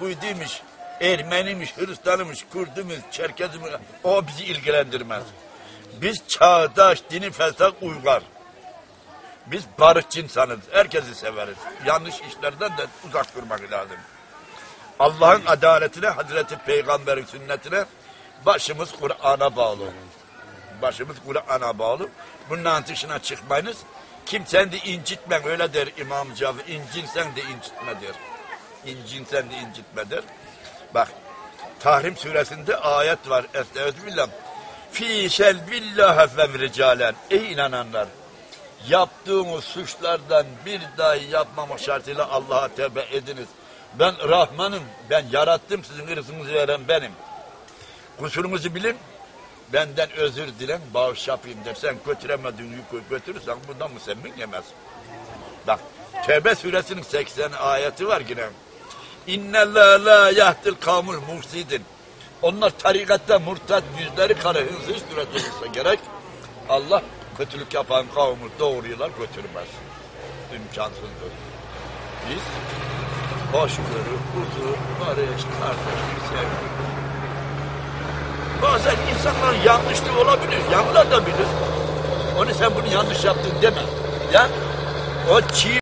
Yahudiymiş, Ermeniymiş, Hristiyanıymış, Kürdümüş, Çerkezimiz o bizi ilgilendirmez. Biz çağdaş, dini fesat uygar. Biz barışçı insanız. Herkesi severiz. Yanlış işlerden de uzak durmak lazım. Allah'ın adaletine, Hazreti Peygamber'in sünnetine başımız Kur'an'a bağlı. Başımız Kur'an'a bağlı. Bunun dışına çıkmayınız. Kimsen de incitmen öyle der İmam Cafer. İncinsen de incitme der. İncinsen de incitme der. Bak Tahrim suresinde ayet var. Estağfirullah. Fi şelbillahe fem ricalen. Ey inananlar. Yaptığınız suçlardan bir dahi yapmamak şartıyla Allah'a tevbe ediniz. Ben Rahmanım, ben yarattım sizin ırzınızı veren benim. Kusurunuzu bilin, benden özür dilen, bağış yapayım dersen, götüremediğin yükü götürürsen bundan müsemmin yemez. Bak, Tevbe suresinin 80 ayeti var yine. İnne la la yahdil kavmul mufsidin. Onlar tarikatta murtad yüzleri kara hızlı üretilirse gerek. Allah kötülük yapan kavmi doğruyorlar götürmez. İmkansızdır. Biz hoşgörü, huzur, barış, kardeşlik, sevgi. Bazen insanların yanlışlığı olabilir, yanılabilir. Onu sen bunu yanlış yaptın deme. Ya o çiğ